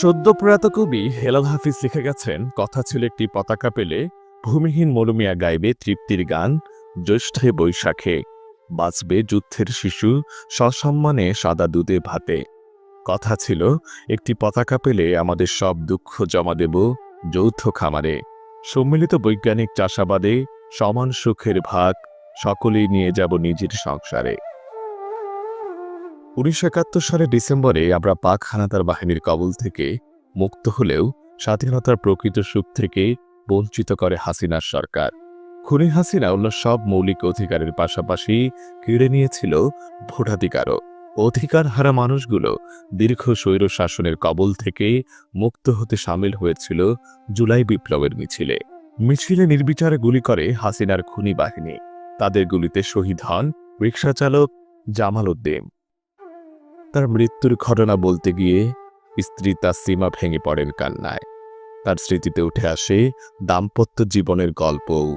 সদ্য প্রয়াত কবি হেলাল হাফিজ লিখে গেছেন, কথা ছিল একটি পতাকা পেলে ভূমিহীন মরুমিয়া গাইবে তৃপ্তির গান, জ্যৈষ্ঠে বৈশাখে। বাঁচবে যুদ্ধের শিশু, সসম্মানে সাদা দুধে ভাতে। কথা ছিল, একটি পতাকা পেলে আমাদের সব দুঃখ জমা দেব, যৌথ খামারে। সম্মিলিত বৈজ্ঞানিক চাষাবাদে সমান সুখের ভাগ, সকলেই নিয়ে যাব নিজের সংসারে। উনিশশো একাত্তর সালের ডিসেম্বরে আমরা পাক হানাদার বাহিনীর কবল থেকে মুক্ত হলেও স্বাধীনতার প্রকৃত সুখ থেকে বঞ্চিত করে হাসিনার সরকার। খুনি হাসিনা অন্য সব মৌলিক অধিকারের পাশাপাশি কেড়ে নিয়েছিল ভোটাধিকারও। অধিকার হারা মানুষগুলো দীর্ঘ স্বৈর শাসনের কবল থেকে মুক্ত হতে সামিল হয়েছিল জুলাই বিপ্লবের মিছিলে। মিছিলে নির্বিচারে গুলি করে হাসিনার খুনি বাহিনী। তাদের গুলিতে শহীদ হন রিক্সা চালক জামাল উদ্দিন। তার মৃত্যুর ঘটনা বলতে গিয়ে স্ত্রী তার সীমা ভেঙে পড়েন কান্নায়। তার স্মৃতিতে উঠে আসে দাম্পত্য জীবনের গল্পও।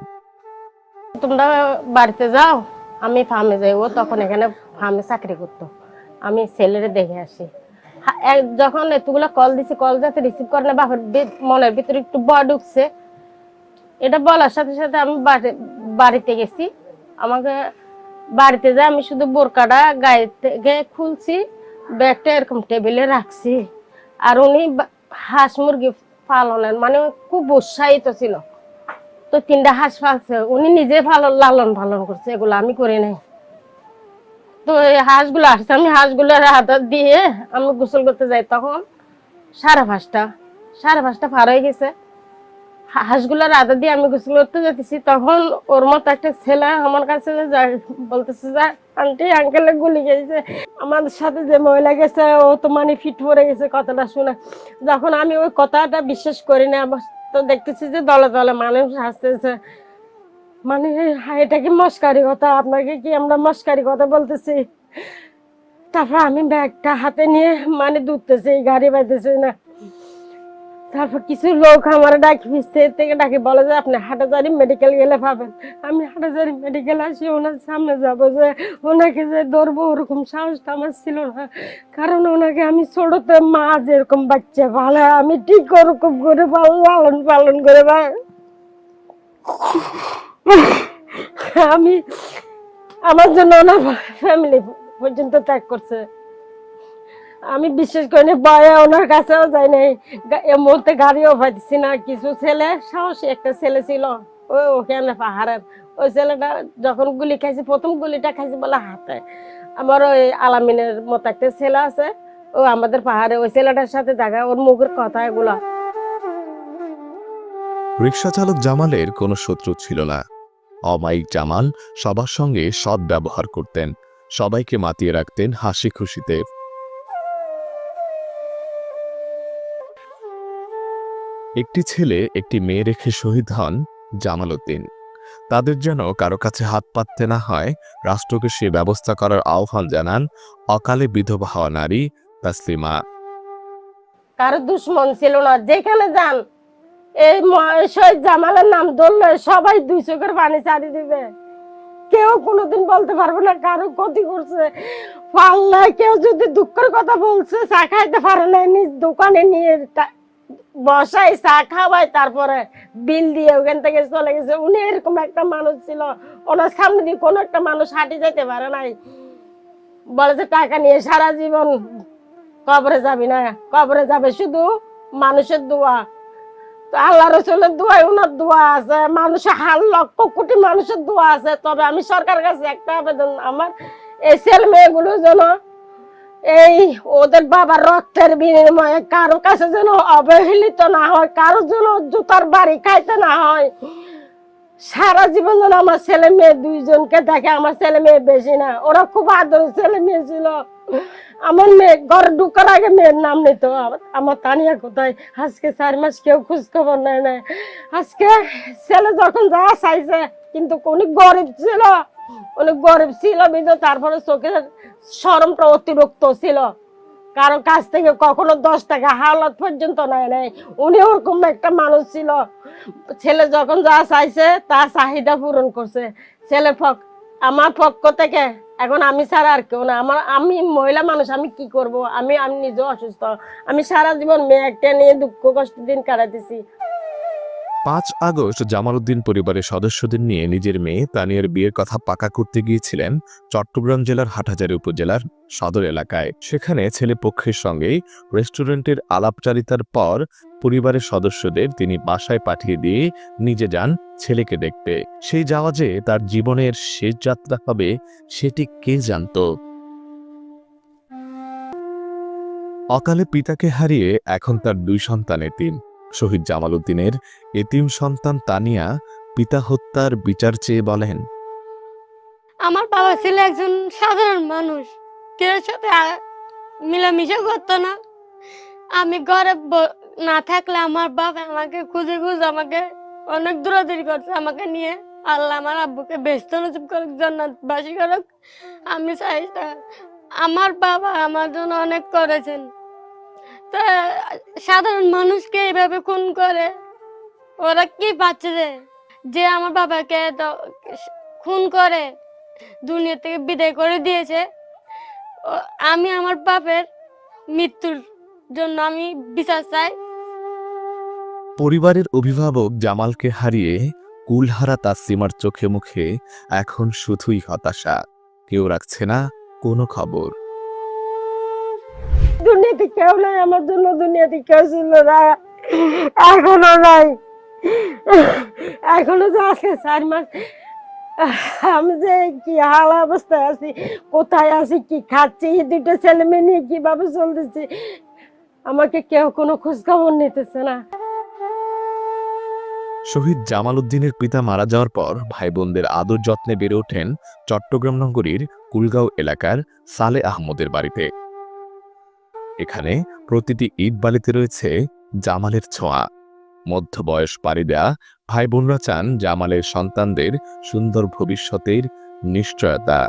তোমরা বাড়িতে যাও, আমি ফার্মে যাই ও তখন এখানে ফার্মে চাকরি করতো। আমি ছেলেরে দেখে আসি। যখন এতগুলো কল দিছি কল যাতে রিসিভ করে না, বাপের মনের ভিতরে একটু ভয় ঢুকছে। এটা বলার সাথে সাথে আমি বাড়ি- বাড়িতে গেছি। আমাকে বাড়িতে যাই আমি শুধু বোরকাটা গায়ে থেকে খুলছি। ব্যাগটা এরকম টেবিলে রাখছি। আর উনি হাঁস মুরগি পালনের মানে খুব উৎসাহিত ছিল। তো তিনটা হাঁস পালছে, উনি নিজে ভালো লালন পালন করছে, এগুলো আমি করি নাই। তো এই হাঁসগুলো আসছে, আমি হাঁসগুলো হাত দিয়ে আমি গোসল করতে যাই তখন সাড়ে পাঁচটা সাড়ে পাঁচটা পার হয়ে গেছে। হাঁসগুলোর আদা দিয়ে আমি গোসল করতে যেতেছি তখন ওর মতো একটা ছেলে আমার কাছে বলতেছে যে, আন্টি আঙ্কেলে গুলি গেছে আমাদের সাথে যে মহিলা গেছে, ও তো মানে ফিট পড়ে গেছে, কথাটা শুনে। যখন আমি ওই কথাটা বিশ্বাস করি না তো দেখতেছি যে দলে দলে মানুষ হাসতেছে। মানে এটা কি মস্কারি কথা? আপনাকে কি আমরা মস্কারি কথা বলতেছি? তারপর আমি ব্যাগটা হাতে নিয়ে মানে দুধতেছি গাড়ি বাইতেছি না। তারপর কিছু লোক আমার ডাকি পিছতে থেকে ডাকি বলে যে, আপনি হাটাজারি মেডিকেল গেলে পাবেন। আমি হাটাজারি মেডিকেল আসি, ওনার সামনে যাব যে, ওনাকে যে ধরবো, ওরকম সাহসটা আমার ছিল না। কারণ ওনাকে আমি ছোটতে মা যেরকম বাচ্চা ভালো আমি ঠিক ওরকম করে লালন পালন করে আমি আমার জন্য ওনার ফ্যামিলি পর্যন্ত ত্যাগ করছে। আমি বিশেষ করে ভয়ে ওনার কাছেও যাই নাই। এ মুহূর্তে গাড়িও পাইতেছি না, কিছু ছেলে, সাহসী একটা ছেলে ছিল ওই ওখানে পাহাড়ের ওই ছেলেটা যখন গুলি খাইছে, প্রথম গুলিটা খাইছে বলে হাতে। আমার ওই আলামিনের মতো একটা ছেলে আছে, ও আমাদের পাহাড়ে, ওই ছেলেটার সাথে দেখা, ওর মুখের কথা এগুলো। রিক্সা চালক জামালের কোনো শত্রু ছিল না। অমায়িক জামাল সবার সঙ্গে সৎ ব্যবহার করতেন, সবাইকে মাতিয়ে রাখতেন হাসি খুশিতে একটি ছেলে একটি মেয়ে রেখে শহীদ হন জামাল উদ্দিন তাদের যেন কারও কাছে হাত পাততে না হয়, রাষ্ট্রকে সে ব্যবস্থা করার আহ্বান জানান অকালে বিধবা হওয়া নারী তাসলিমা। কারও দুশ্মন ছিল না, যেখানে যান, এই শহীদ জামালের নাম ধরলে সবাই দুই চোখের পানি ছাড়ি দিবে। কেউ কোনোদিন বলতে পারবে না কারও ক্ষতি করছে। পাল্লা কেউ যদি দুঃখের কথা বলছে, চা খাইতে পারে না, নিজ দোকানে নিয়ে বসাই, চা খাওয়াই, তারপরে বিল দিয়ে ওখান থেকে চলে গেছে। উনি এরকম একটা মানুষ ছিল, ওনার সামনে দিয়ে কোনো একটা মানুষ হাঁটি যেতে পারে নাই। বলে যে, টাকা নিয়ে সারা জীবন কবরে যাবি না, কবরে যাবে শুধু মানুষের দোয়া। তো আল্লাহ রসুলের দোয়াই ওনার দোয়া আছে মানুষের হাল লক্ষ কোটি মানুষের দোয়া আছে। তবে আমি সরকার কাছে একটা আবেদন, আমার এই ছেলে মেয়েগুলো যেন এই ওদের বাবার রক্তের বিনিময়ে কারও কাছে যেন অবহেলিত না হয়, কারও যেন জুতার বাড়ি খাইতে না হয়। সারা জীবন যেন আমার ছেলে মেয়ে দুইজনকে দেখে আমার ছেলে মেয়ে বেশি না, ওরা খুব আদরের ছেলে মেয়ে ছিল। আমার মেয়ে ঘরে ঢুকার আগে মেয়ের নাম নিত আমার- তানিয়া কোথায়? আজকে চার মাস কেউ খোঁজ খবর নেয় না আজকে ছেলে যখন যা চাইছে, কিন্তু অনেক গরিব ছিল। অনেক গরিব ছিল, কিন্তু তারপরে চোখের সরমটা অতিরিক্ত ছিল। কারও কাছ থেকে কখনো দশ টাকা হাওলাত পর্যন্ত নেয় নাই। উনি ওরকম একটা মানুষ ছিল। ছেলে যখন যা চাইছে, তার চাহিদা পূরণ করছে। ছেলে ফক আমার পক্ষ থেকে, এখন আমি ছাড়া আর কেউ না। আমার আমি মহিলা মানুষ, আমি কি করব? আমি আমি নিজে অসুস্থ। আমি সারা জীবন মেয়ে একটা নিয়ে দুঃখ কষ্ট দিন কাটাতেছি পাঁচ আগস্ট জামালউদ্দিন পরিবারের সদস্যদের নিয়ে নিজের মেয়ে তানিয়ার বিয়ের কথা পাকা করতে গিয়েছিলেন চট্টগ্রাম জেলার হাটহাজারী উপজেলার সদর এলাকায়। সেখানে ছেলে পক্ষের সঙ্গে রেস্টুরেন্টের আলাপচারিতার পর পরিবারের সদস্যদের তিনি বাসায় পাঠিয়ে দিয়ে নিজে যান ছেলেকে দেখতে। সেই যাওয়া যে তার জীবনের শেষ যাত্রা হবে সেটি কে জানত? অকালে পিতাকে হারিয়ে এখন তার দুই সন্তান এতিম শহীদ জামাল উদ্দিনের এতিম সন্তান তানিয়া পিতা হত্যার বিচার চেয়ে বলেন, আমার বাবা ছিল একজন সাধারণ মানুষ। কেউ সাথে মিলামিশা করতো না। আমি ঘরে না থাকলে আমার বাবা আমাকে খুঁজে খুঁজে আমাকে অনেক দূরাদূরি করছে, আমাকে নিয়ে। আল্লাহ আমার আব্বুকে ব্যস্ত নসিব করুক জান্নাত বাসি করুক। আমি চাই আমার বাবা আমার জন্য অনেক করেছেন। তা, সাধারণ মানুষকে এইভাবে খুন করে? ওরা কি পাচ্ছে যে যে আমার বাবাকে খুন করে, দুনিয়া থেকে বিদায় করে দিয়েছে। আমি আমার বাপের মৃত্যুর জন্য আমি বিচার চাই। পরিবারের অভিভাবক জামালকে হারিয়ে কুলহারা তাসিমার চোখে মুখে এখন শুধুই হতাশা। কেউ রাখছে না কোনো খবর। দুনিয়াতে কেউ নাই, আমার জন্য দুনিয়াতে কেউ ছিল না। এখনও নাই। এখনও যে আছে চার মাস। আমি যে কি হাল অবস্থায় আছি, কোথায় আছি, কি খাচ্ছি, এই দুটো ছেলে মেয়ে নিয়ে কীভাবে চলতেছি, আমাকে কেউ কোনো খোঁজখবর নিতেছে না। শহীদ জামাল উদ্দিনের পিতা মারা যাওয়ার পর ভাই বোনদের আদর যত্নে বেড়ে ওঠেন চট্টগ্রাম নগরীর কুলগাঁও এলাকার সালে আহমদের বাড়িতে। এখানে প্রতিটি ইট বালিতে রয়েছে জামালের ছোঁয়া। মধ্যবয়স পাড়ি দেয়া ভাই বোনরা চান জামালের সন্তানদের সুন্দর ভবিষ্যতের নিশ্চয়তা।